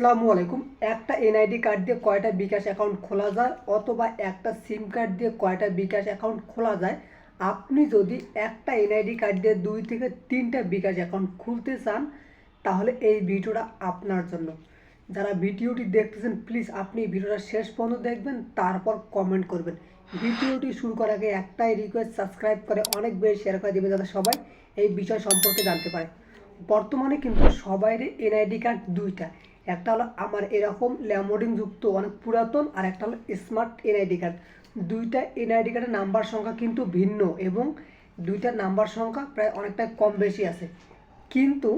আসসালামু আলাইকুম। একটা এনআইডি কার্ড দিয়ে কয়টা বিকাশ অ্যাকাউন্ট খোলা যায় অথবা একটা সিম কার্ড দিয়ে কয়টা বিকাশ অ্যাকাউন্ট খোলা যায়? আপনি যদি একটা এনআইডি কার্ড দিয়ে দুই থেকে তিনটা বিকাশ অ্যাকাউন্ট খুলতে চান, তাহলে এই ভিডিওটা আপনার জন্য। যারা ভিডিওটি দেখতেছেন, প্লিজ আপনি ভিডিওটা শেষ পর্যন্ত দেখবেন, তারপর কমেন্ট করবেন। ভিডিওটি শুরু করার আগে একটাই রিকোয়েস্ট সাবস্ক্রাইব করে অনেক বেশি শেয়ার করে দেবেন যাতে সবাই এই বিষয় সম্পর্কে জানতে পারে। বর্তমানে কিন্তু সবাইরই এনআইডি কার্ড দুইটা। একটা হলো আমার এরকম ল্যামোডিং যুক্ত, অনেক পুরাতন, আর একটা হলো স্মার্ট এনআইডি কার্ড। দুইটা এনআইডি কার্ডের নাম্বার সংখ্যা কিন্তু ভিন্ন এবং দুইটার নাম্বার সংখ্যা প্রায় অনেকটা কম বেশি আছে। কিন্তু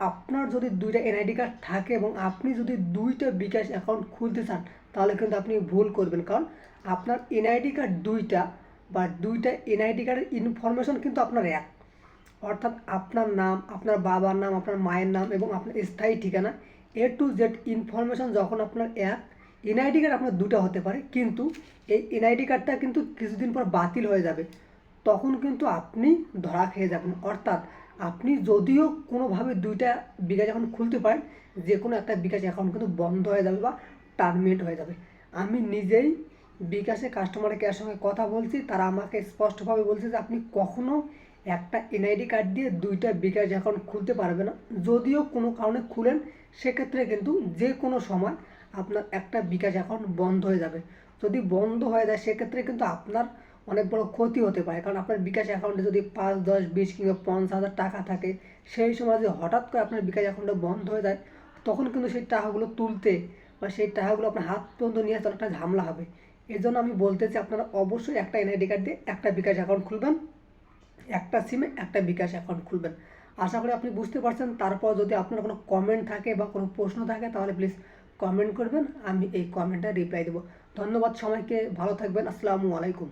আপনার যদি দুইটা এনআইডি কার্ড থাকে এবং আপনি যদি দুইটা বিকাশ অ্যাকাউন্ট খুলতে চান, তাহলে কিন্তু আপনি ভুল করবেন। কারণ আপনার এনআইডি কার্ড দুইটা বা দুইটা এনআইডি কার্ডের ইনফরমেশন কিন্তু আপনার এক। অর্থাৎ আপনার নাম, আপনার বাবার নাম, আপনার মায়ের নাম এবং আপনার স্থায়ী ঠিকানা এ টু জেড ইনফরমেশন যখন আপনার এক এনআইডি কার্ড আপনার দুটো হতে পারে, কিন্তু এই এনআইডি কার্ডটা কিন্তু কিছুদিন পর বাতিল হয়ে যাবে। তখন কিন্তু আপনি ধরা খেয়ে যাবেন। অর্থাৎ আপনি যদিও কোনোভাবে দুইটা বিকাশ অ্যাকাউন্ট খুলতে পারেন যে কোনো একটা বিকাশ অ্যাকাউন্ট কিন্তু বন্ধ হয়ে যাবে বা টার্মিনেট হয়ে যাবে। আমি নিজেই বিকাশে কাস্টমার কেয়ার সঙ্গে কথা বলছি, তারা আমাকে স্পষ্টভাবে বলছে যে আপনি কখনো একটা এনআইডি কার্ড দিয়ে দুইটা বিকাশ অ্যাকাউন্ট খুলতে পারবে না। যদিও কোনো কারণে খুলেন, সেক্ষেত্রে কিন্তু যে কোনো সময় আপনার একটা বিকাশ অ্যাকাউন্ট বন্ধ হয়ে যাবে। যদি বন্ধ হয়ে যায়, সেক্ষেত্রে কিন্তু আপনার অনেক বড় ক্ষতি হতে পারে। কারণ আপনার বিকাশ অ্যাকাউন্টে যদি পাঁচ, দশ, বিশ কিংবা পঞ্চাশ হাজার টাকা থাকে, সেই সময় যদি হঠাৎ করে আপনার বিকাশ অ্যাকাউন্টটা বন্ধ হয়ে যায়, তখন কিন্তু সেই টাকাগুলো তুলতে বা সেই টাকাগুলো আপনার হাত পর্যন্ত নিয়ে আসতে অনেকটা ঝামেলা হবে। এই জন্য আমি বলতে চাই আপনারা অবশ্যই একটা এনআইডি কার্ড দিয়ে একটা বিকাশ অ্যাকাউন্ট খুলবেন। একটা সিমে একটা বিকাশ অ্যাকাউন্ট খুলবেন। আশা করি আপনি বুঝতে পারছেন। তারপর যদি আপনার কোনো কমেন্ট থাকে বা কোনো প্রশ্ন থাকে, তাহলে প্লিজ কমেন্ট করবেন। আমি এই কমেন্টটা রিপ্লাই দেবো। ধন্যবাদ সবাইকে। ভালো থাকবেন। আসসালামু আলাইকুম।